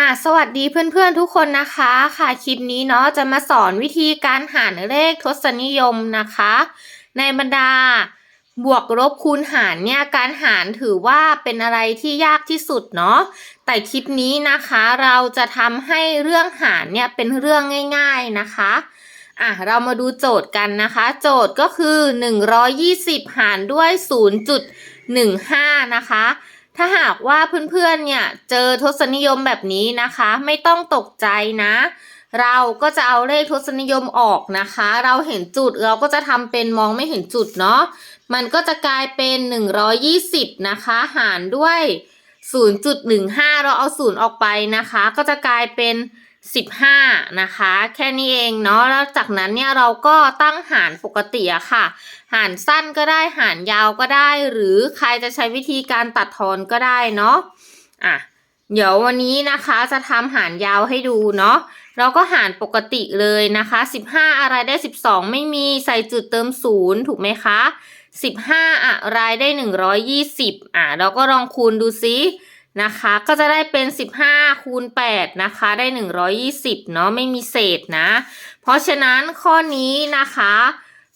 อะสวัสดีเพื่อนๆทุกคนนะคะ ค่ะคลิปนี้เนาะจะมาสอนวิธีการหารเลขทศนิยมนะคะ ในบรรดาบวกลบคูณหารเนี่ยการหารถือว่าเป็นอะไรที่ยากที่สุดเนาะแต่คลิปนี้นะคะเราจะทำให้เรื่องหารเนี่ยเป็นเรื่องง่าย ๆนะคะอะเรามาดูโจทย์กันนะคะ โจทย์ก็คือ 120 หารด้วย 0.15 นะคะ ถ้าหากว่าเพื่อนๆเนี่ยเจอทศนิยมแบบนี้นะคะ ไม่ต้องตกใจนะ เราก็จะเอาเลขทศนิยมออกนะคะ เราเห็นจุดเราก็จะทำเป็นมองไม่เห็นจุดเนาะมันก็จะกลายเป็น 120 นะคะ หารด้วย 0.15 เราเอาศูนย์ออกไปนะคะ ก็จะกลายเป็น 15 นะคะ แค่นี้เองเนาะแล้วจากนั้นเนี่ยเราก็ตั้งหารปกติอะค่ะ หารสั้นก็ได้หารยาวก็ได้ หรือใครจะใช้วิธีการตัดทอนก็ได้เนาะอะเดี๋ยววันนี้นะคะจะทำหารยาวให้ดูเนาะเราก็หารปกติเลยนะคะ 15 อะไรได้ 12 ไม่มีใส่จุดเติมศูนย์ถูกไหมคะ 15 อะไรได้ 120อะเราก็ลองคูณดูซิ นะคะ ก็จะได้เป็น 15คูณ8นะคะ ได้ 120 เนาะไม่มีเศษนะ เพราะฉะนั้นข้อนี้นะคะ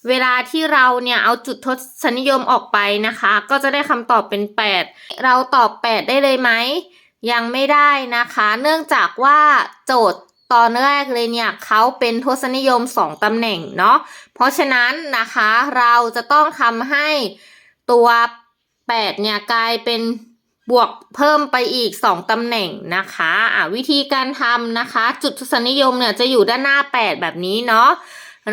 เวลาที่เราเนี่ยเอาจุดทศนิยมออกไปนะคะ ก็จะได้คำตอบเป็น 8 เราตอบ 8 ได้เลยไหม ยังไม่ได้นะคะ เนื่องจากว่าโจทย์ตอนแรกเลยเนี่ยเขาเป็นทศนิยม 2ตำแหน่งเนาะ เพราะฉะนั้นนะคะเราจะต้องทำให้ตัว 8 เนี่ยกลายเป็น บวกเพิ่มไปอีก 2 ตำแหน่งนะคะอะวิธีการทำนะคะ จุดทศนิยมเนี่ยจะอยู่ด้านหน้า 8 แบบนี้เนาะ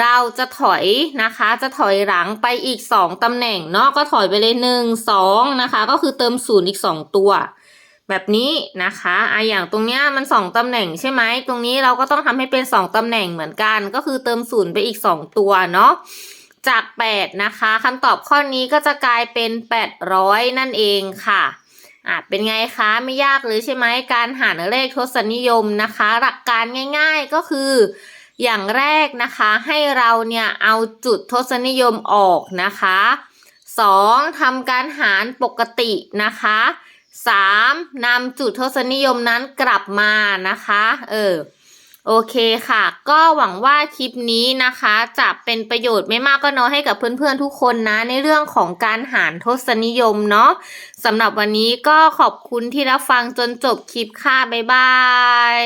เราจะถอยนะคะ จะถอยหลังไปอีก 2 ตำแหน่งเนาะก็ถอยไปเลย 1 2 นะคะ ก็คือเติมศูนย์อีก 2 ตัว แบบนี้นะคะอะอย่างตรงเนี้ยมัน 2 ตำแหน่งใช่ไหมตรงนี้เราก็ต้องทำให้เป็น 2 ตำแหน่งเหมือนกัน ก็คือเติมศูนย์ไปอีก 2 ตัวเนาะจาก 8 นะคะคำตอบข้อนี้ก็จะกลายเป็น 800 นั่นเองค่ะ อะเป็นไงคะไม่ยากเลยใช่ไหมการหารเลขทศนิยมนะคะ หลักการง่ายๆก็คือ อย่างแรกนะคะให้เราเนี่ยเอาจุดทศนิยมออกนะคะ 2. ทำการหารปกตินะคะ 3. นำจุดทศนิยมนั้นกลับมานะคะ เออ โอเคค่ะ ก็หวังว่าคลิปนี้นะคะ จะเป็นประโยชน์ไม่มากก็น้อยให้กับเพื่อนๆทุกคนนะ ในเรื่องของการหารทศนิยมเนาะสำหรับวันนี้ก็ขอบคุณที่รับฟังจนจบคลิปค่ะ บ๊ายบาย